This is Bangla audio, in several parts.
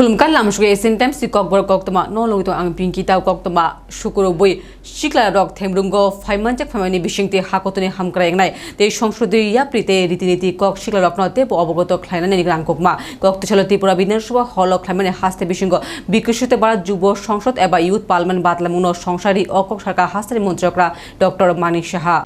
si kok bor kok tama no lo to ang pinki taw kok tama shukuro boi shikla rok themrungo phaiman jak phaimani bishingte hakotoni hamkra engnai te সংসদীয় প্রীতে রীতিনীতি কক শিকলা রত্নতে অবগত খ্লাইনানি নিগ্রাং কোকমা কক তুছাল ত্রিপুরা বিধানসভা হল খ্লাইমানে হাস্তে বিশৃঙ্গ বিকশিত বারা যুব সংসদ এবা ইউথ পার্লামেন্ট বাতলামুন সংসারী অকক সরকার হাস্তানি মন্ত্রকরা ডক্টর মানিক সাহা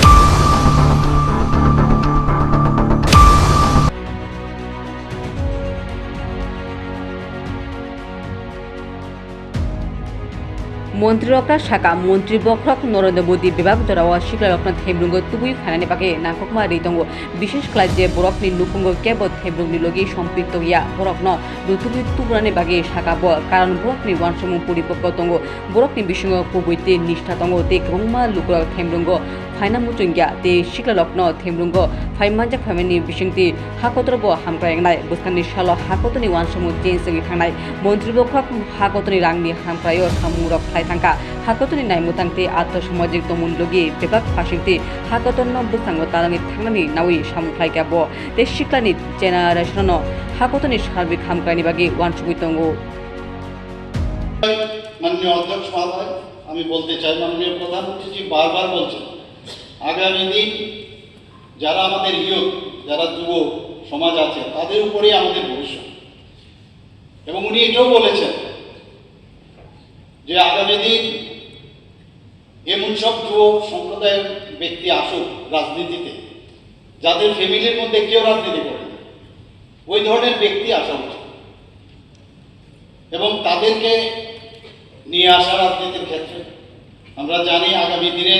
মন্ত্রীরকরা শাখা মন্ত্রী বক্রক নরেন্দ্র মোদী বিভাগ জরাওয়া শিকলা রকনা হেমরুঙ্গ তুবুই ফানানি পাকে নাককমা রিতঙ্গ। বিশেষ ক্লাস যে বরফনি লুকুঙ্গ কেব থেব্রুংনি লগি সম্পৃক্ত ইয়া বরফন দুতুবি তুবরানি বাগে শাখা ব কারণ বরফনি ওয়ানসম পরিপক্ক তঙ্গ। বরফনি বিসঙ্গ কুবইতে নিষ্ঠা তঙ্গ। তে গংমা লুকুরক থেব্রুঙ্গ ফাইনা মুচুংগিয়া তে শিকলা লগ্ন থেমরুঙ্গ ফাইমানজা ফাইমেনি বিশংতি হাকতরব হামক্রায়ংনাই বুসানি সাল হাকতনি ওয়ানসমু জেনসিং থাংনাই মন্ত্রীবক্ষক হাকতনি রাংনি হামক্রায় সামুরক থাইথাঙ্কা হাকতনি নাই নাইমুতাংতে আত্মসামাজিক তমুনলগি বেবাক ফাশিংতি হাকতন্ন বুসাঙ্গ তালানি থাংনানি নাউই সামুখ্লাইকাব তে শিকলানি জেনারেশন হাকতনি সার্বিক হামক্রায়নি বাগে ওয়ানসুগুইতঙ্গ মাননীয় অধ্যক্ষ মহোদয় আমি বলতে চাই, মাননীয় প্রধানমন্ত্রীজি বারবার বলছেন আগামী দিন যারা আমাদের ইয়ুথ যারা যুব সমাজ আছে, তাদের উপরেই আমাদের ভবিষ্যৎ এবং উনি এটাও বলেছেন যে আগামী দিন এমন সব যুব সম্প্রদায়ের ব্যক্তি আসুক রাজনীতিতে, যাদের ফ্যামিলির মধ্যে কেউ রাজনীতি করে ওই ধরনের ব্যক্তি আসা উচিত। এবং তাদেরকে নিয়ে আসা রাজনীতির ক্ষেত্রে আমরা জানি আগামী দিনে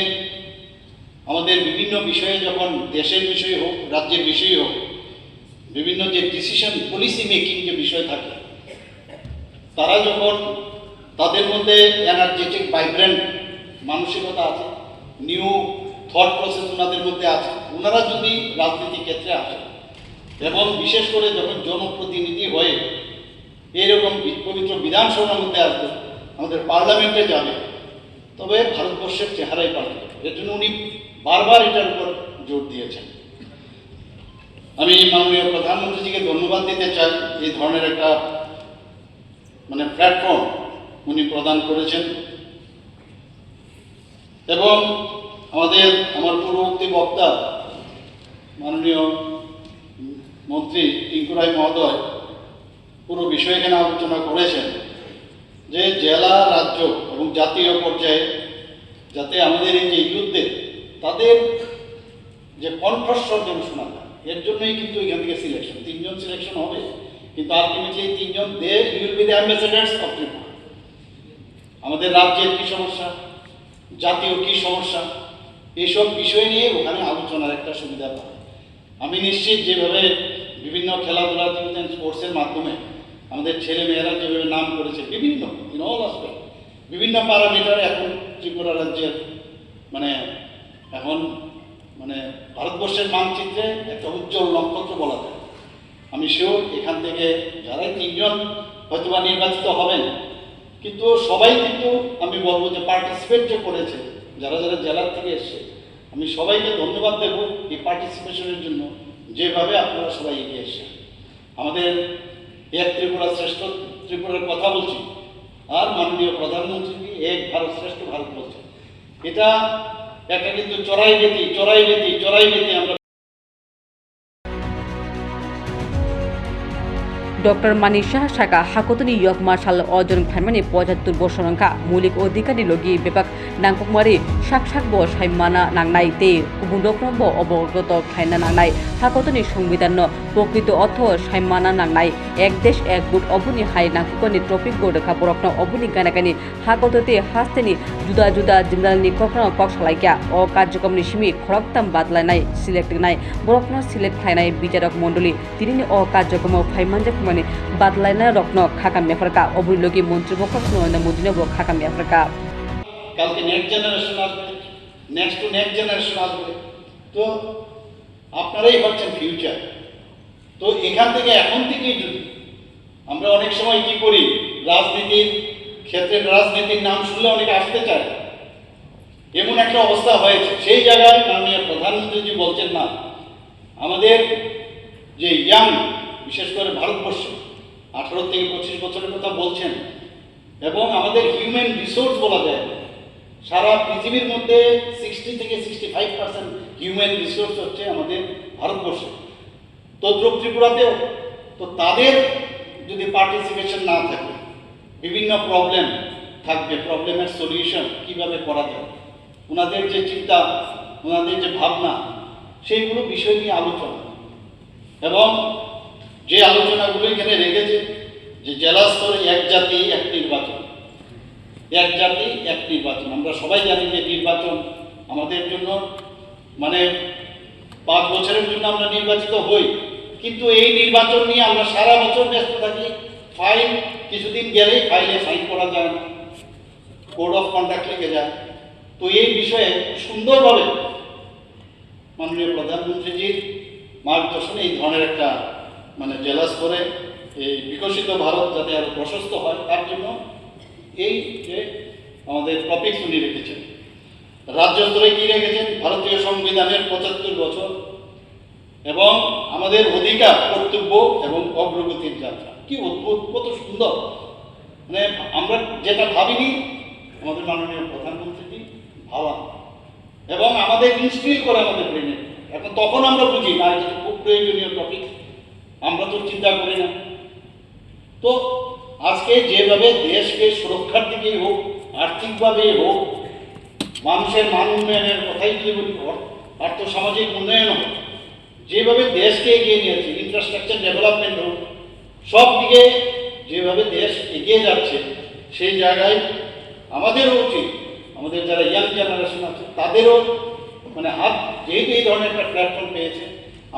আমাদের বিভিন্ন বিষয়ে যখন দেশের বিষয় হোক, রাজ্যের বিষয় হোক, বিভিন্ন যে ডিসিশন পলিসি মেকিং যে বিষয় থাকে, তারা যখন তাদের মধ্যে এনার্জেটিক ভাইব্রেন্ট মানসিকতা আছে নিউ থট প্রসেস ওনাদের মধ্যে আছে, ওনারা যদি রাজনীতি ক্ষেত্রে আসেন এবং বিশেষ করে যখন জনপ্রতিনিধি হয়ে এইরকম পবিত্র বিধানসভার মধ্যে আসবে, আমাদের পার্লামেন্টে যাবে, তবে ভারতবর্ষের চেহারাই পাল্টে এর জন্য উনি বারবার এটার উপর জোর দিয়েছেন। আমি মাননীয় প্রধানমন্ত্রীজিকে ধন্যবাদ দিতে চাই, এই ধরনের একটা মানে প্ল্যাটফর্ম উনি প্রদান করেছেন। এবং আমাদের, আমার পূর্ববর্তী বক্তা, মাননীয় মন্ত্রী টিঙ্কু রায় মহোদয়, পুরো বিষয় এখানে আলোচনা করেছেন যে জেলা, রাজ্য এবং জাতীয় পর্যায়ে যাতে আমাদের এই যে ইউথদের তাদের যে কণ্ঠস্বর যেন শোনা যায়, এর জন্যই কিন্তু এখান থেকে সিলেকশন তিনজন সিলেকশন হবে, কিন্তু আলটিমেটলি তিনজন they will be the of Tripura আমাদের রাজ্যের কী সমস্যা? জাতীয় কী সমস্যা? এইসব বিষয় নিয়ে ওখানে আলোচনার একটা সুবিধা পাবে। আমি নিশ্চিত যেভাবে বিভিন্ন খেলাধুলা স্পোর্টসের মাধ্যমে আমাদের ছেলে মেয়েরা যেভাবে নাম করেছে, বিভিন্ন ইন অল বিভিন্ন প্যারামিটার এখন ত্রিপুরা রাজ্যের মানে এখন মানে ভারতবর্ষের মানচিত্রে একটা উজ্জ্বল নক্ষত্র বলা যায়। আমি শিওর এখান থেকে যারাই তিনজন হয়তোবা নির্বাচিত হবেন, কিন্তু সবাই কিন্তু আমি বলব যে পার্টিসিপেট যে করেছে, যারা যারা জেলার থেকে এসছে, আমি সবাইকে ধন্যবাদ দেব এই পার্টিসিপেশনের জন্য, যেভাবে আপনারা সবাই এগিয়ে এসছেন। আমাদের এক ত্রিপুরা শ্রেষ্ঠ ত্রিপুরার কথা বলছি, আর মাননীয় প্রধানমন্ত্রী এক ভারত শ্রেষ্ঠ ভারত বলছে? এটা একটা কিন্তু চড়াই গেতি চড়াই গেতি চড়াই গেতি আমরা ডক্টর মানিক সাহা শাখা হাকতনি ইয়ক মার্শাল অর্জন খাইমানি পঁচাত্তর বর্ষরঙ্কা মৌলিক অধিকারী লগি বেপাক নাংককমারি সাক সাক ব সাইমানা নাংনাই তে গুবুন রকম অবগত খাইনা নাংনাই হাকতনি সংবিধান প্রকৃত অর্থ সাইমানা নাংনাই। এক দেশ, এক বুট অবনি হাই নাংককনি ট্রপিক গো রেখা বরকন অবনি গানাকানি হাকততে হাস্তেনি জুদা জুদা জিমদালনি কখনো কক সালাইকা অ কার্যক্রমনি সিমি খরকতাম বাদলাইনাই সিলেক্ট নাই, বরকন সিলেক্ট খাইনাই বিচারক মন্ডলী তিনি অ কার্যক্রম ফাইমানজা মানে বাদলাইনা রত্ন খাকাম মেফরকা অবৈলগী মন্ত্রী বক্ষ নরেন্দ্র মোদী নব খাকাম মেফরকা কালকে নেক্সট জেনারেশন আসবে নেক্সট টু নেক্সট জেনারেশন আসবে। তো আপনারাই হচ্ছেন ফিউচার তো এখান থেকে এখন থেকেই যদি আমরা অনেক সময় কি করি, রাজনীতির ক্ষেত্রে রাজনীতির নাম শুনলে অনেকে আসতে চায়। এমন একটা অবস্থা হয়েছে, সেই জায়গায় মাননীয় প্রধানমন্ত্রীজি বলছেন না, আমাদের যে ইয়াং বিশেষ করে ভারতবর্ষ, আঠারো থেকে পঁচিশ বছরের কথা বলছেন, এবং আমাদের হিউম্যান রিসোর্স বলা যায়, সারা পৃথিবীর মধ্যে সিক্সটি থেকে sixty five percent human resource হচ্ছে আমাদের ভারতবর্ষে। তদ্রুপ ত্রিপুরাতেও, তো তাদের যদি পার্টিসিপেশন না থাকে, বিভিন্ন প্রবলেম থাকবে প্রবলেমের সলিউশন কীভাবে করা যায়, ওনাদের যে চিন্তা, ওনাদের যে ভাবনা, সেইগুলো বিষয় নিয়ে আলোচনা। এবং যে আলোচনাগুলো এখানে রেখেছে যে জেলা স্তরে এক জাতি, এক নির্বাচন। এক জাতি, এক নির্বাচন। আমরা সবাই জানি যে নির্বাচন আমাদের জন্য মানে পাঁচ বছরের জন্য আমরা নির্বাচিত হই। কিন্তু এই নির্বাচন নিয়ে আমরা সারা বছর ব্যস্ত থাকি। ফাইল কিছুদিন গেলেই ফাইলে সাইন করা যায় না কোড অফ কন্ডাক্ট লিখে যায়। তো এই বিষয়ে সুন্দরভাবে মাননীয় প্রধানমন্ত্রীজির মার্গদর্শনে এই ধরনের একটা মানে জেলা করে এই বিকশিত ভারত যাতে আরও প্রশস্ত হয়, তার জন্য এই যে আমাদের টপিক উনি রেখেছেন। রাজ্য স্তরে কি রেখেছেন? ভারতীয় সংবিধানের পঁচাত্তর বছর এবং আমাদের অধিকার, কর্তব্য এবং অগ্রগতির যাত্রা। কি অদ্ভুত, কত সুন্দর। মানে আমরা যেটা ভাবিনি, আমাদের মাননীয় প্রধানমন্ত্রীজি ভাবা এবং আমাদের ইনস্টিল করে আমাদের ব্রেনে এখন তখন আমরা বুঝি, না, এটা খুব প্রয়োজনীয় টপিক আমরা তো চিন্তা করি না। তো আজকে যেভাবে দেশকে সুরক্ষার দিকেই হোক, আর্থিকভাবেই হোক, মানুষের মান উন্নয়নের কথাই যদি বলি আর্থসামাজিক উন্নয়ন হোক, যেভাবে দেশকে এগিয়ে নিয়েছে ইনফ্রাস্ট্রাকচার ডেভেলপমেন্ট হোক, সব দিকে যেভাবে দেশ এগিয়ে যাচ্ছে, সেই জায়গায় আমাদেরও উচিত, আমাদের যারা ইয়াং জেনারেশন আছে, তাদেরও মানে হাত যেহেতু এই ধরনের একটা প্ল্যাটফর্ম পেয়েছে,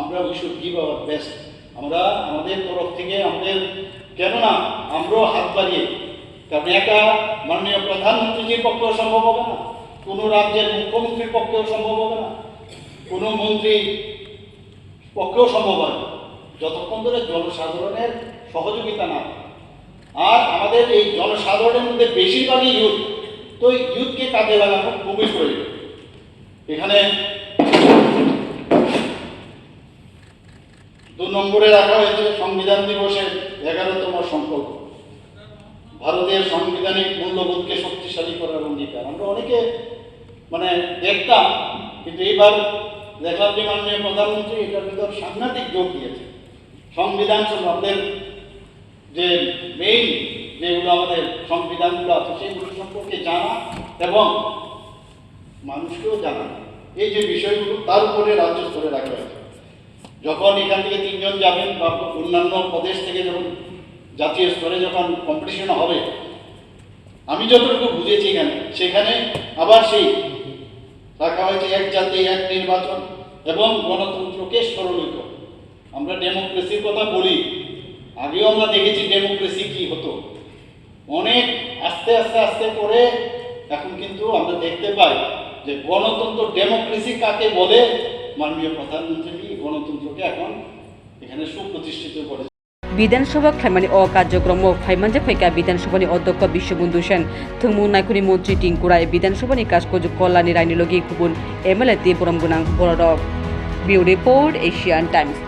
আমরা we should give our best আমরা আমাদের তরফ থেকে আমাদের, কেননা আমরাও হাত বাড়িয়ে, কারণ একা মাননীয় প্রধানমন্ত্রীজির পক্ষেও সম্ভব হবে না, কোনো রাজ্যের মুখ্যমন্ত্রীর পক্ষেও সম্ভব হবে না, কোনো মন্ত্রী পক্ষেও সম্ভব না। যতক্ষণ ধরে জনসাধারণের সহযোগিতা না আর আমাদের এই জনসাধারণের মধ্যে বেশিরভাগই ইউথ, তো ইউথকে কাজে লাগানো খুবই প্রয়োজন এখানে দু নম্বরে রাখা হয়েছে সংবিধান দিবসের এগারোতম সংকল্প ভারতের সাংবিধানিক মূল্যবোধকে শক্তিশালী করার অঙ্গীকার। আমরা অনেকে মানে দেখতাম, কিন্তু এইবার দেখলাম যে মাননীয় প্রধানমন্ত্রী এটার ভিতর সাংঘাতিক যোগ দিয়েছে। সংবিধান সব আমাদের যে মেইন যেগুলো আমাদের সংবিধানগুলো আছে, সেগুলো সম্পর্কে জানা এবং মানুষকেও জানা। এই যে বিষয়গুলো তার উপরে রাজ্য স্তরে রাখা হয়েছে। যখন এখান থেকে তিনজন যাবেন বা অন্যান্য প্রদেশ থেকে যখন জাতীয় স্তরে যখন কম্পিটিশন হবে, আমি যতটুকু বুঝেছি এখানে, সেখানে আবার সেই রাখা হয়েছে এক জাতি, এক নির্বাচন এবং গণতন্ত্রকে সরলিত আমরা ডেমোক্রেসির কথা বলি, আগেও আমরা দেখেছি ডেমোক্রেসি কি হতো। অনেক আস্তে আস্তে আস্তে করে এখন কিন্তু আমরা দেখতে পাই যে গণতন্ত্র ডেমোক্রেসি কাকে বলে মাননীয় প্রধানমন্ত্রী, গণতন্ত্রকে এখন এখানে সুপ্রতিষ্ঠিত করেছে। বিধানসভা খাইমানি অ কার্যক্রম ফাইমানজে ফাইকা বিধানসভানি অধ্যক্ষ বিশ্ববন্ধু সেন, থুমু নাইকুনি মন্ত্রী টিঙ্কুরাই বিধানসভানি কাজকজ কল্যাণী রায়নি লগি গুবুন এমএলএ তে বরম গুনাং বড়ডক বিউ রিপোর্ট, এশিয়ান টাইমস।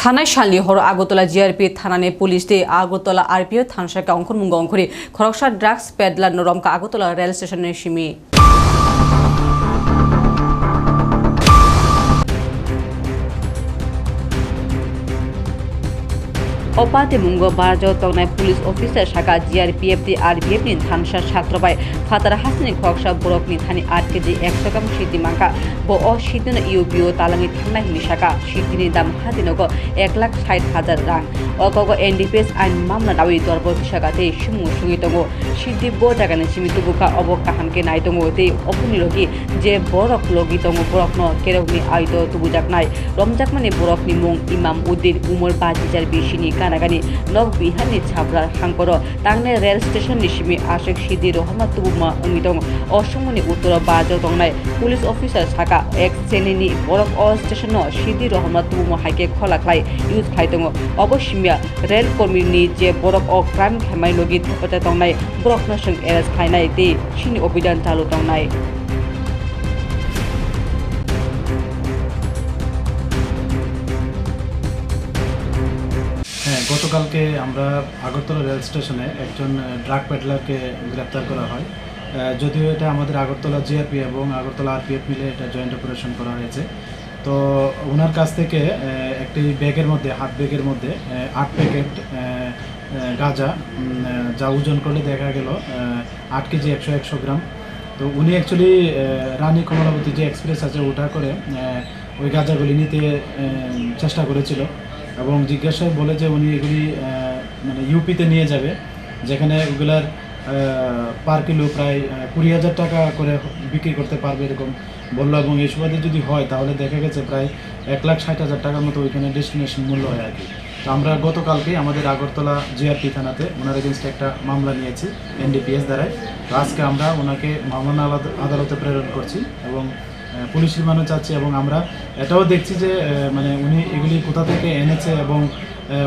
থানায় শালি হর আগরতলা জিআরপি থানানে পুলিশ দে আগরতলা আরপিও থানসাকা অঙ্কন মুঙ্গ অঙ্করি খরকসা ড্রাগস পেডলার নরমকা আগরতলা রেল স্টেশনের সিমি। অপাতে মুঙ্গ বারাজ তগনায় পুলিশ অফিসার শাখা জিআরপিএফ দি আরপিএফ নি ধানসার ছাত্রবাই ফাতার হাসিনি, খকসা, বরক নি থানি আট কেজি, একশো কাম সিদ্ধি মাঙ্কা ব অ সিদ্দিন ইউপিও তালাঙ্গি থানা হিমি শাখা। সিদ্দিনী দাম হাতিনগ এক লাখ ষাট হাজার রাং অকগ এনডিপিএস আইন মামলা দাবি দর্ব শাখাতে সুমু সুঙ্গি দঙ্গ সিদ্ধি ব জাগানে সীমিত বুকা অব কাহানকে নাই দঙ্গ তে অপনি যে বরক লগি দঙ্গ বরক ন কেরকনি আয়ত তুবুজাক নাই রমজাক মানে বরকনি মুং ইমাম উদ্দিন উমর বাজিজার বিশিনী কানাগানি নক বিহানি ছাবরা হাঙ্কর তাংনে রেল স্টেশন নিসিমি আশেক সিদি রহমত তুবুমা উমি অসমনি উত্তর বাজ দংনাই পুলিশ অফিসার শাখা এক শ্রেণীনি বরক অ স্টেশন সিদি রহমত তুবুমা হাইকে খলাখ্লাই ইউজ খাই দङ অবশ্যমিয়া রেল কর্মীনি যে বরক অ ক্রাইম খেমাই লগি থাপতে দংনাই বরক নসং এরেস খাইনাই তে সিনি অভিযান চালু দংনাই গতকালকে আমরা আগরতলা রেল স্টেশনে একজন ড্রাগ পেডলারকে গ্রেপ্তার করা হয়। যদিও এটা আমাদের আগরতলা জিআরপি এবং আগরতলা আরপিএফ মিলে এটা জয়েন্ট অপারেশন করা হয়েছে। তো ওনার কাছ থেকে একটি ব্যাগের মধ্যে, হাত ব্যাগের মধ্যে আট প্যাকেট গাঁজা যা ওজন করলে দেখা গেল আট কেজি একশো একশো গ্রাম। তো উনি অ্যাকচুয়ালি রানী কমলাবতী যে এক্সপ্রেস আছে ওটা করে ওই গাঁজাগুলি নিতে চেষ্টা করেছিল। এবং জিজ্ঞাসা বলে যে উনি এগুলি মানে ইউপিতে নিয়ে যাবে, যেখানে ওগুলার পার কিলো প্রায় কুড়ি হাজার টাকা করে বিক্রি করতে পারবে এরকম বলল এবং এই সুবাদে যদি হয় তাহলে দেখা গেছে প্রায় এক লাখ ষাট হাজার টাকার মতো ওইখানে ডেস্টিনেশন মূল্য হয় আর কি। তো আমরা গতকালকে আমাদের আগরতলা জিআরপি থানাতে ওনার এগেনস্টে একটা মামলা নিয়েছি এনডিপিএস দ্বারাই। তো আজকে আমরা ওনাকে মামলা আদালত- প্রেরণ করছি এবং পুলিশ রিমান্ডও চাচ্ছি এবং আমরা এটাও দেখছি যে মানে উনি এগুলি কোথা থেকে এনেছে এবং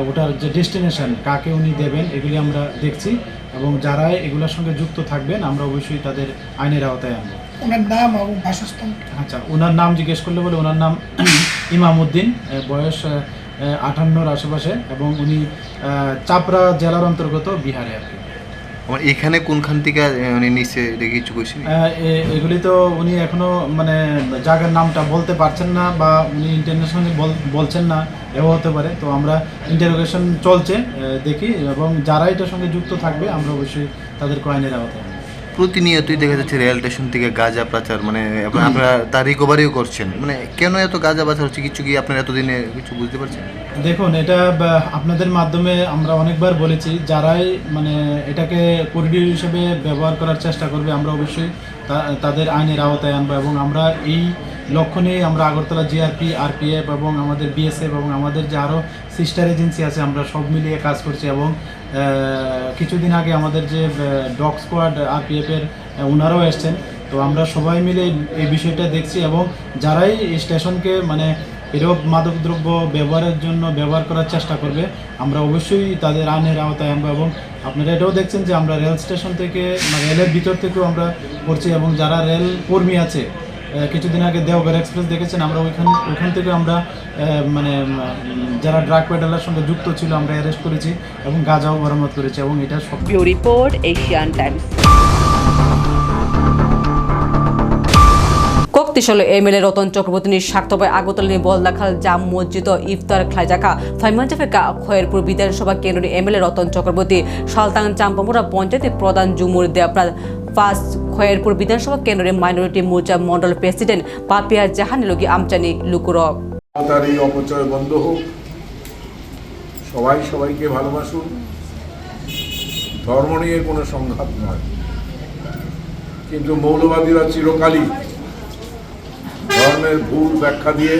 ওটার যে ডেস্টিনেশন কাকে উনি দেবেন এগুলি আমরা দেখছি এবং যারা এগুলোর সঙ্গে যুক্ত থাকবেন আমরা অবশ্যই তাদের আইনের আওতায় আনব। ওনার নাম এবং বাসস্থান? আচ্ছা ওনার নাম জিজ্ঞেস করলে বলে ওনার নাম ইমামউদ্দিন বয়স আটান্নর আশেপাশে এবং উনি চাপড়া জেলার অন্তর্গত বিহারে আর কি। আমার এখানে কোনখান থেকে মানে নিচে রেখে কিছু কইছেন এগুলি তো উনি এখনও মানে জায়গার নামটা বলতে পারছেন না বা উনি ইন্টারন্যাশনালি বলছেন না, এও হতে পারে তো আমরা ইন্টারোগেশন চলছে দেখি, এবং যারা এটার সঙ্গে যুক্ত থাকবে, আমরা অবশ্যই তাদের কয়েনের আওতায়। প্রতিনিয়তই দেখা যাচ্ছে রেল স্টেশন থেকে গাঁজা পাচার মানে আপনারা তার রিকভারিও করছেন। মানে কেন এত গাঁজা পাচার? হচ্ছে কিছু কি আপনারা এতদিনে কিছু বুঝতে পারছেন? দেখুন এটা আপনাদের মাধ্যমে আমরা অনেকবার বলেছি যারাই মানে এটাকে করিডোর হিসেবে ব্যবহার করার চেষ্টা করবে আমরা অবশ্যই তাদের আইনের আওতায় আনব এবং আমরা এই লক্ষ্য নিয়ে আমরা আগরতলা জিআরপি আরপিএফ এবং আমাদের বিএসএফ এবং আমাদের যে আরও সিস্টার এজেন্সি আছে, আমরা সব মিলিয়ে কাজ করছি এবং কিছুদিন আগে আমাদের যে ডগ স্কোয়াড আরপিএফের ওনারাও এসছেন। তো আমরা সবাই মিলে এই বিষয়টা দেখছি এবং যারাই স্টেশনকে মানে এরূপ মাদকদ্রব্য ব্যবহারের জন্য ব্যবহার করার চেষ্টা করবে, আমরা অবশ্যই তাদের আইনের আওতায় আনব এবং আপনারা এটাও দেখছেন যে আমরা রেল স্টেশন থেকে মানে রেলের ভিতর থেকেও আমরা করছি এবং যারা রেল কর্মী আছে কিছুদিন আগে দেওঘর এক্সপ্রেস দেখেছেন? আমরা ওইখান ওইখান থেকে আমরা মানে যারা ড্রাগ পেডালের সঙ্গে যুক্ত ছিল আমরা অ্যারেস্ট করেছি এবং গাঁজাও বরামদ করেছি এবং এটা সব রিপোর্ট এশিয়ান টাইমস কক্তিশাল এমএলএ রতন চক্রবর্তী স্বার্থবায় আগরতলা বলদাখাল জাম মসজিদ ও ইফতার খাইজাকা ফাইমাঞ্জাফেকা খয়েরপুর বিধানসভা কেন্দ্রের এমএলএ রতন চক্রবর্তী সালতাং চাম্পামুরা পঞ্চায়েতের প্রধান জুমুর দেবরাজ ফার্স্ট খয়েরপুর বিধানসভা কেন্দ্রের মাইনরিটি মোর্চা মন্ডল প্রেসিডেন্ট পাপিয়া জাহানিলগি আমচানি লুকুরক তার এই অপচয় বন্ধ হোক। সবাই সবাইকে ভালোবাসুন। ধর্ম নিয়ে কোনো সংঘাত নয়। কিন্তু মৌলবাদীরা চিরকালই ধর্মের ভুল ব্যাখ্যা দিয়ে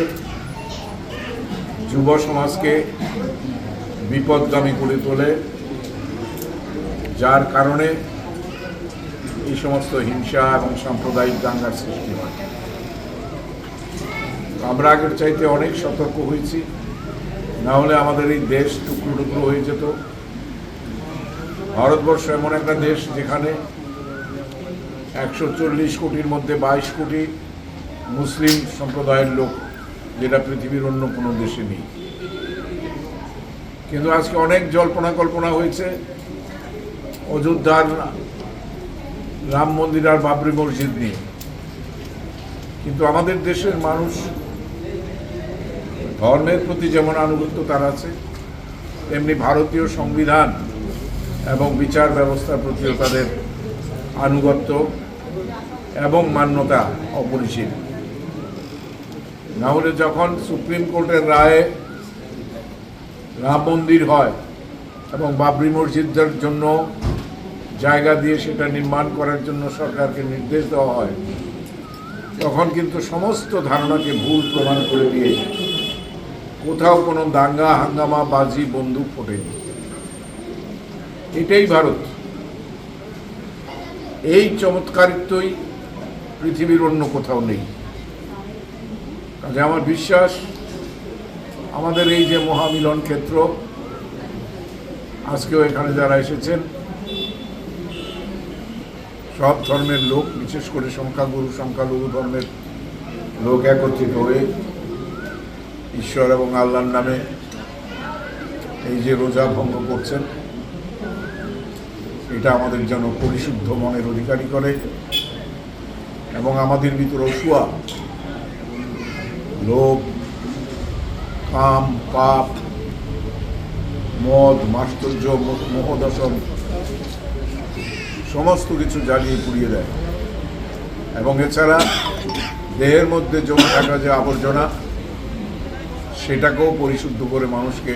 যুব সমাজকে বিপদগামী করে তোলে। যার কারণে এই সমস্ত হিংসা এবং সাম্প্রদায়িক দাঙ্গার সৃষ্টি হয়। আমরা আগের চাইতে অনেক সতর্ক হয়েছি। না হলে আমাদের এই দেশ টুকরো টুকরো হয়ে যেত। ভারতবর্ষ এমন একটা দেশ যেখানে একশো চল্লিশ কোটির মধ্যে বাইশ কোটি মুসলিম সম্প্রদায়ের লোক, যেটা পৃথিবীর অন্য কোনো দেশে নেই। কিন্তু আজকে অনেক জল্পনা কল্পনা হয়েছে। অযোধ্যার রাম মন্দির আর বাবরি মসজিদ নিয়ে কিন্তু আমাদের দেশের মানুষ ধর্মের প্রতি যেমন আনুগত্য তার আছে, তেমনি ভারতীয় সংবিধান এবং বিচার ব্যবস্থার প্রতিও তাদের আনুগত্য এবং মান্যতা অপরিসীম। নাহলে যখন সুপ্রিম কোর্টের রায়ে রাম মন্দির হয় এবং বাবরি মসজিদের জন্য জায়গা দিয়ে সেটা নির্মাণ করার জন্য সরকারকে নির্দেশ দেওয়া হয়, তখন কিন্তু সমস্ত ধারণাকে ভুল প্রমাণ করে দিয়ে কোথাও কোনো দাঙ্গা, হাঙ্গামা, বাজি, বন্দুক ফোটেনি। এটাই ভারত। এই চমৎকারিত্বই পৃথিবীর অন্য কোথাও নেই। কাজে আমার বিশ্বাস, আমাদের এই যে মহামিলন ক্ষেত্র, আজকেও এখানে যারা এসেছেন সব ধর্মের লোক, বিশেষ করে সংখ্যাগুরু, সংখ্যালঘু ধর্মের লোক একত্রিত হয়ে ঈশ্বর এবং আল্লাহর নামে এই যে রোজা ভঙ্গ করছেন, এটা আমাদের যেন পরিশুদ্ধ মনের অধিকারী করে এবং আমাদের ভিতর অসুয়া লোভ, কাম, পাপ, মদ, মাস্তর্য, মোহ- সমস্ত কিছু জ্বালিয়ে পুড়িয়ে দেয়। এবং এছাড়া দেহের মধ্যে জমে থাকা যে আবর্জনা, সেটাকেও পরিশুদ্ধ করে মানুষকে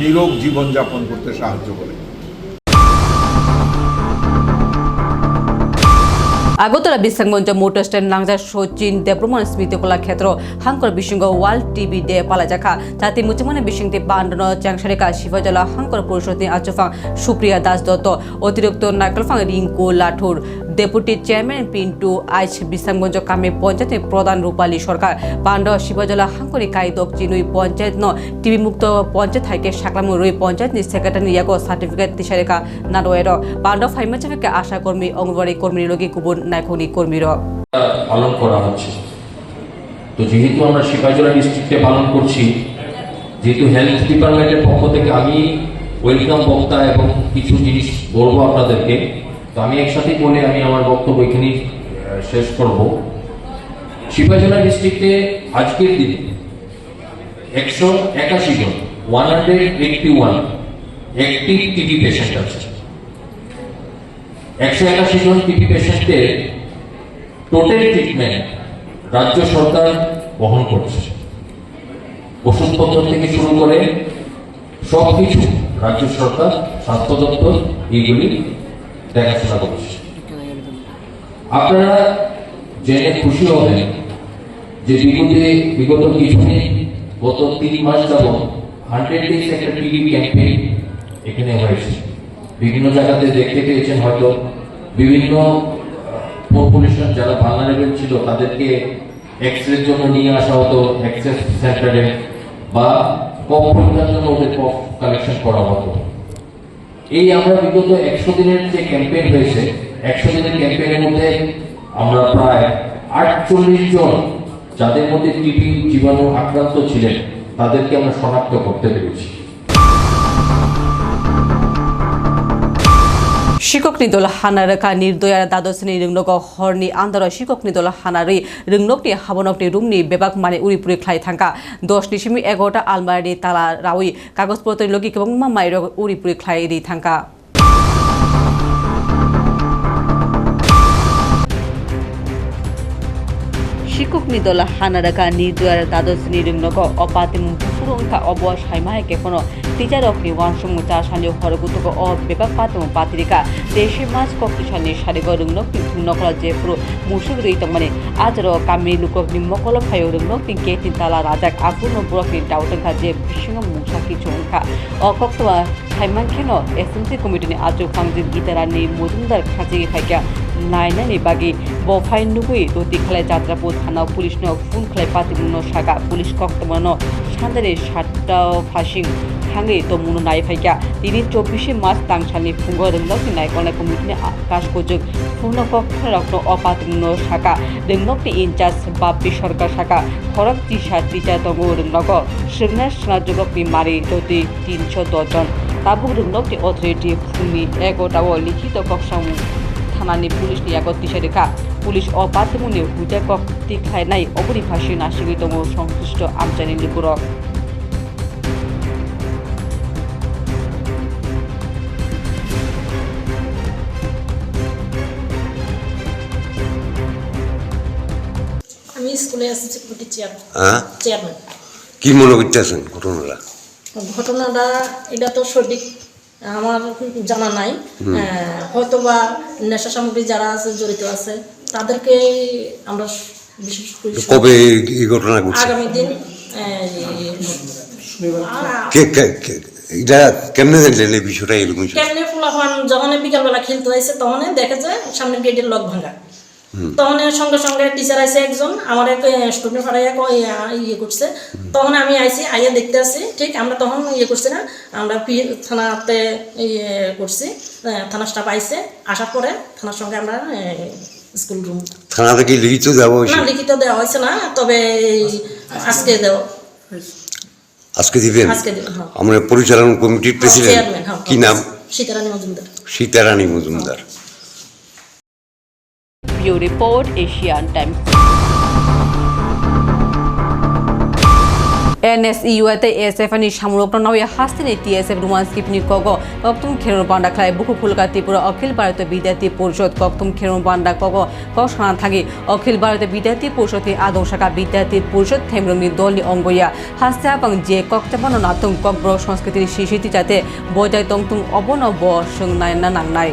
নিরোগ জীবনযাপন করতে সাহায্য করে। আগরতলা বিশাংমঞ্চ মোটর স্ট্যান্ড লাংজা শচীন দেব্রমণ স্মৃতি কলা ক্ষেত্র হাঙ্কর বিশৃঙ্গ ওয়াল টিভি ডে পালাজাখা। জাতি মুচিমানে বিশৃঙ্গি বান্ডন চ্যাংসারিকা শিবজলা, হাঙ্কর পরিষদ আচফাং, সুপ্রিয়া দাস দত্ত, অতিরিক্ত নাকলফাং রিঙ্কু লাঠুর। ডেপুটি চেয়ারম্যান পিন্টু আইচ বিশাংমঞ্চ কামে পঞ্চায়েত প্রধান রূপালী সরকার। বান্ড শিবজলা হাঙ্করি কাইদক চিনুই পঞ্চায়েত ন। টিভি মুক্ত পঞ্চায়েত হাইকে সাকলামু রুই পঞ্চায়েত নি সেক্রেটারি ইয়াগো সার্টিফিকেট তিসারিকা নাডোয়ের বান্ড ফাইমাচাফিকে আশা কর্মী অঙ্গনবাড়ি কর্মী লগি গুবুন নাইখনি কর্মীর। পালন করা হচ্ছে। তো যেহেতু আমরা সিপাহীজলা ডিস্ট্রিক্টে পালন করছি, যেহেতু হেলথ ডিপার্টমেন্টের পক্ষ থেকে আমি ওয়েলকাম বক্তা এবং কিছু জিনিস বলব আপনাদেরকে। তো আমি একসাথেই বলে আমি আমার বক্তব্য এখানেই শেষ করব। সিপাহীজলা ডিস্ট্রিক্টে আজকের দিনে একশো একাশি জন one hundred eighty one active TB patient আছে। একশো একাশি জন টিবি পেশেন্টের টোটাল ট্রিটমেন্ট রাজ্য সরকার বহন করছে। ওষুধপত্র থেকে শুরু করে সব কিছু রাজ্য সরকার, স্বাস্থ্য দপ্তর, এইগুলি দেখাশোনা করছি। আপনারা জেনে খুশি হবেন যে বিগত বিগত কিছুদিন গত তিন মাস যাবৎ হান্ড্রেড ডেজ একটা টিভি ক্যাম্পেইন এখানে হয়েছে বিভিন্ন জায়গাতে দেখতে পেয়েছেন হয়তো বিভিন্ন পপুলেশন যারা ভালনারেবল ছিল তাদেরকে এক্স এক্সরের জন্য নিয়ে আসা হতো এক্সেস সেন্টারে বা কফ পরীক্ষার জন্য ওদের কালেকশন করা হতো। এই আমরা বিগত একশো দিনের যে ক্যাম্পেইন হয়েছে, একশো দিনের ক্যাম্পেইনের মধ্যে আমরা প্রায় আটচল্লিশ জন যাদের মধ্যে টিবি জীবাণু আক্রান্ত ছিলেন, তাদেরকে আমরা শনাক্ত করতে পেরেছি। শিকক নিদল হানারকা নির্দয়ার দ্বাদশনি রিংনক হরনি আন্দার শিকক নিদল হানারি রিংনকনি হাবনকনি রুমনি বেবাক মানে উড়িপুরি খ্লাই থাকা। দশ নিশিমি এগারোটা আলমারি তালা রাউই কাগজপত্র লগি কেবং মাইর উড়িপুরি খ্লাই রি থাকা। শিকক নিদল হানারাকা নির্দয়ার দ্বাদশ নিরিংনক অপাতিম পুরংকা অবস হাইমাহাকে কোনো টিচারকনি ওয়ানসং চাসানি হরগুতক অ বেবাক পাতম পাতিরিকা। দেশে মাছ কক্তিসানি সারিগ রুংনক নকল যে পুরো মুসুক রই মানে আজর কামি লুকক নিম্মকল ফায়ো রুংনক কে তিনতালা রাজাক আফুন ব্রকনি ডাউটংখা যে বিশিং মুসা কিছু অংখা অকক্তবা হাইমানখেন এসএমসি কমিটিনি আজো ফাংজিন গীতারানি মজুমদার খাজি ফাইকা নাইনানি বাগি 뭐 파인 누구이 খালে 디클레 যাত্রাপুর থানা পুলিশ ন ফুল খেলে পাতিমুন শাখা, পুলিশ কক্তমান সাঁতারে সাতটা ফাঁসিং। থাঙ্গে তো মুনো নাই ফাইকা। তিনি চব্বিশে মার্চ তাংসানি ফুঙ্গর রংলকি নাইকনে কমিটি আকাশ কোচক পূর্ণ কক্ষ রক্ত অপাতিমুন শাখা। রংলকটি ইনচার্জ বাপ্পি সরকার শাখা। খরক তিসা তিচা তঙ্গ রংলক সেনার সেনাযোগপি মারি যদি তিনশো দশজন তাবুক রংলকটি অথরিটি ভূমি এগোটাও লিখিত কক্ষ থানানি পুলিশনি আগত দিশারেখা পুলিশ অপাতিমুনি হুজা কক তিখাই নাই নাসিগি দङ সংশ্লিষ্ট আমচানি লিপুর আমি স্কুলে আছি সিকিউরিটি চেয়ার হ্যাঁ? চেয়ারম্যান। কি মনে করতেছেন ঘটনাটা? ঘটনাটা এটা তো সঠিক আমার জানা নাই। হয়তো বা নেশা সামগ্রী যারা আছে জড়িত আছে তাদেরকে আমরা বিশেষ করে কবে এই- ঘটনা ঘটছে? আগামী দিন কে কে- কে- এটা কেমনে জানলেন এই বিষয়টা এরকম কেমনে ফুলাফান যখন বিকালবেলা খেলতে আইসে তখন দেখে যে সামনের গেটের লক ভাঙা। তখন সঙ্গে সঙ্গে টিচার আইসে একজন আমার এক স্টুডেন্ট ফাড়াইয়া ইয়ে করছে। তখন আমি আইসি আইয়া দেখতে আসি ঠিক আমরা তখন ইয়ে করছি না আমরা থানাতে ইয়ে করছি থানা স্টাফ আইসে আসার পরে থানার সঙ্গে আমরা স্কুল রুম থানা থেকে লিখিত দেওয়া হয়েছে? না লিখিত দেওয়া হয়েছে না তবে আজকে দেওয়া আজকে দিবেন? হ্যাঁ। আমরা পরিচালনা কমিটির প্রেসিডেন্ট। হ্যাঁ কি নাম? Sitarani Majumdar. Sitarani Majumdar. Bureau report Asian Times NSEUতে ASF ani samurokna nawi hastini TSF ruman skipni kogo. Koktum kherun banda khlai buku khulka tripura Akhil Bharatiya Vidyarthi Parishad কক্তুম খেরুন বান্ডা কগ কসনা থাকি অখিল ভারতীয় বিদ্যার্থী পরিষদ আদৌ শাখা বিদ্যার্থী পরিষদ থেমরুমি দলনি অঙ্গইয়া হাস্তে এবং যে কক্তাবানো নাতুং কগ্র সংস্কৃতির শিশিতি যাতে বজায় তংতুং অবনব সোংনাই না নাংনাই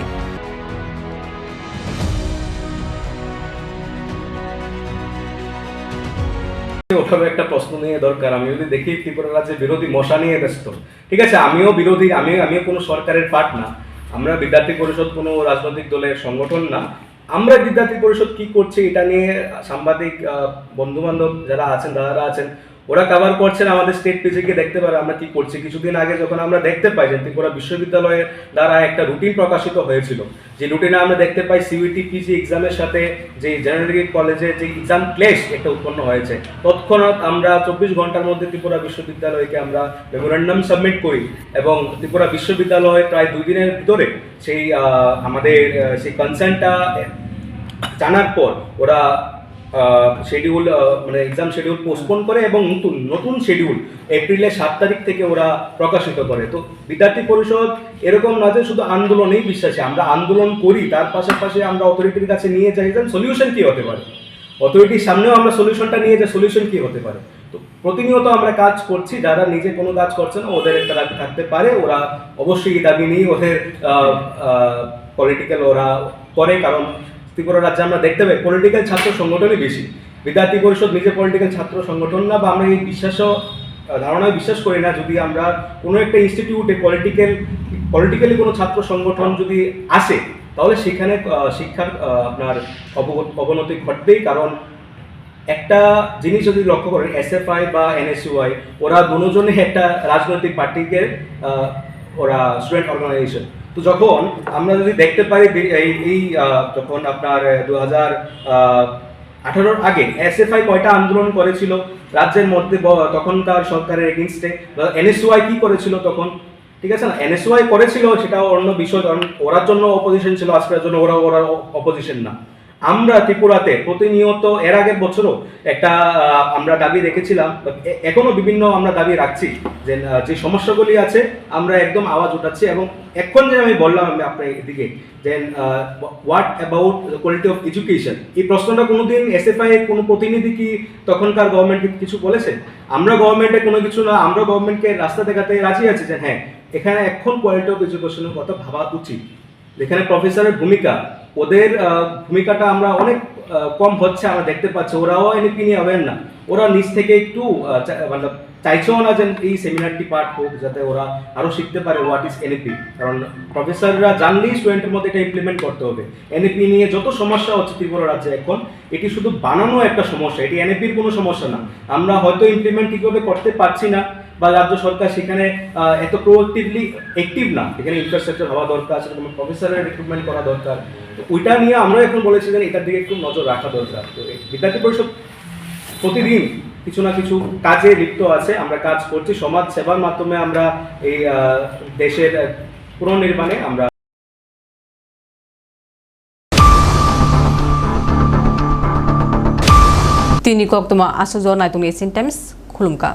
ওঠারও একটা প্রশ্ন নিয়ে দরকার। আমি যদি দেখি ত্রিপুরা রাজ্যে বিরোধী মশা নিয়ে ব্যস্ত, ঠিক আছে? আমিও বিরোধী আমি আমিও কোনো সরকারের পার্ট না। আমরা বিদ্যার্থী পরিষদ কোনো রাজনৈতিক দলের সংগঠন না। আমরা বিদ্যার্থী পরিষদ কি করছে এটা নিয়ে সাংবাদিক বন্ধু বান্ধব যারা আছেন, দাদারা আছেন ওরা কভার করছেন আমাদের স্টেট পেজে দেখতে পারে আমরা কি করছি। কিছুদিন আগে যখন আমরা দেখতে পাই যে ত্রিপুরা বিশ্ববিদ্যালয়ের দ্বারা একটা রুটিন প্রকাশিত হয়েছিল, যে রুটিনে আমরা দেখতে পাই সিইউটি পিজি এক্সামের সাথে যে জেনারেল কলেজে যে এক্সাম ক্লেশ একটা উৎপন্ন হয়েছে। তৎক্ষণাৎ আমরা চব্বিশ ঘণ্টার মধ্যে ত্রিপুরা বিশ্ববিদ্যালয়কে আমরা মেমোরেন্ডাম সাবমিট করি এবং ত্রিপুরা বিশ্ববিদ্যালয় প্রায় দুই দিনের ভিতরে সেই আমাদের সেই কনসার্নটা জানার পর ওরা শিডিউল মানে এক্সাম শিডিউল পোস্টপোন করে এবং নতুন নতুন শিডিউল এপ্রিলের সাত তারিখ থেকে ওরা প্রকাশিত করে। তো বিদ্যার্থী পরিষদ এরকম না যে শুধু আন্দোলনেই বিশ্বাসী, আমরা আন্দোলন করি, তার পাশাপাশি আমরা অথরিটির কাছে নিয়ে যাই যে সলিউশন কী হতে পারে? অথরিটির সামনেও আমরা সলিউশনটা নিয়ে যাই সলিউশন কী হতে পারে? তো প্রতিনিয়ত আমরা কাজ করছি, যারা নিজে কোনো কাজ করছে না, ওদের একটা দাবি থাকতে পারে, ওরা অবশ্যই দাবি নিয়ে ওদের পলিটিক্যাল ওরা করে, কারণ ত্রিপুরা রাজ্যে আমরা দেখতে পাই পলিটিক্যাল ছাত্র সংগঠনই বেশি। বিদ্যার্থী পরিষদ নিজে পলিটিক্যাল ছাত্র সংগঠন না, বা আমরা এই বিশ্বাসও ধারণায় বিশ্বাস করি না, যদি আমরা কোনো একটা ইনস্টিটিউটে পলিটিক্যাল পলিটিক্যালি কোনো ছাত্র সংগঠন যদি আসে, তাহলে সেখানে শিক্ষার আপনার অবনতি ঘটবেই, কারণ একটা জিনিস যদি লক্ষ্য করেন এসএফআই বা এনএসইউআই ওরা দুজনে একটা রাজনৈতিক পার্টিকে ওরা স্টুডেন্ট অর্গানাইজেশন তো যখন আমরা যদি দেখতে পাই এই যখন আপনার দু হাজার আঠারোর আগে এসএফআই কয়টা আন্দোলন করেছিল? রাজ্যের মধ্যে তখনকার সরকারের এগেনস্টে এনএসওয়াই কি করেছিল তখন? ঠিক আছে না? এনএসওয়াই করেছিল সেটা অন্য বিষয়, কারণ ওরার জন্য অপোজিশন ছিল, আজকের জন্য ওরা ওরা অপোজিশন না। আমরা ত্রিপুরাতে প্রতিনিয়ত, এর আগের বছরও একটা আমরা দাবি রেখেছিলাম, এ- এখনও বিভিন্ন আমরা দাবি রাখছি যে যে সমস্যাগুলি আছে, আমরা একদম আওয়াজ উঠাচ্ছি এবং এখন যে আমি বললাম আমি আপনার এদিকে then what about quality of education এই প্রশ্নটা কোনো কোনোদিন এসএফআই কোনো প্রতিনিধি কি তখনকার গভর্নমেন্টকে কিছু বলেছে? আমরা গভর্নমেন্টে কোনো কিছু না, আমরা গভর্নমেন্টকে রাস্তা দেখাতে রাজি আছি যে হ্যাঁ এখানে এখন কোয়ালিটি অফ এডুকেশনের কথা ভাবা উচিত। যেখানে প্রফেসরের ভূমিকা ওদের ভূমিকাটা আমরা অনেক কম হচ্ছে, আমরা দেখতে পাচ্ছি। ওরাও এনপি নিয়ে হবেন না। ওরা নিজ থেকে একটু মানে চাইছেও না যে এই সেমিনারটি পার্ট হোক, যাতে ওরা আরও শিখতে পারে হোয়াট ইজ এনএপি কারণ প্রফেসররা জানলেই স্টুডেন্টের মধ্যে এটা ইমপ্লিমেন্ট করতে হবে। এনএপি নিয়ে যত সমস্যা হচ্ছে ত্রিপুরা রাজ্যে এখন, এটি শুধু বানানো একটা সমস্যা, এটি এনএপির কোনো সমস্যা না। আমরা হয়তো ইমপ্লিমেন্ট ঠিকভাবে করতে পারছি না। বা রাজ্য সরকার সেখানে এত প্রোয়াক্টিভলি অ্যাক্টিভ না। এখানে ইনফ্রাস্ট্রাকচার হওয়া দরকার সেরকম প্রফেসরের রিক্রুটমেন্ট করা দরকার। তো ওইটা নিয়ে আমরা এখন বলেছি যে এটার দিকে একটু নজর রাখা দরকার। তো বিদ্যার্থী পরিষদ প্রতিদিন কিছু না কিছু কাজে লিপ্ত আছে। আমরা কাজ করছি, সমাজ সেবার মাধ্যমে আমরা এই দেশের পুনর্নির্মাণে আমরা তিনি কক্তমা আসুজন নাইতুং এসিন টাইমস, খুলুমকা।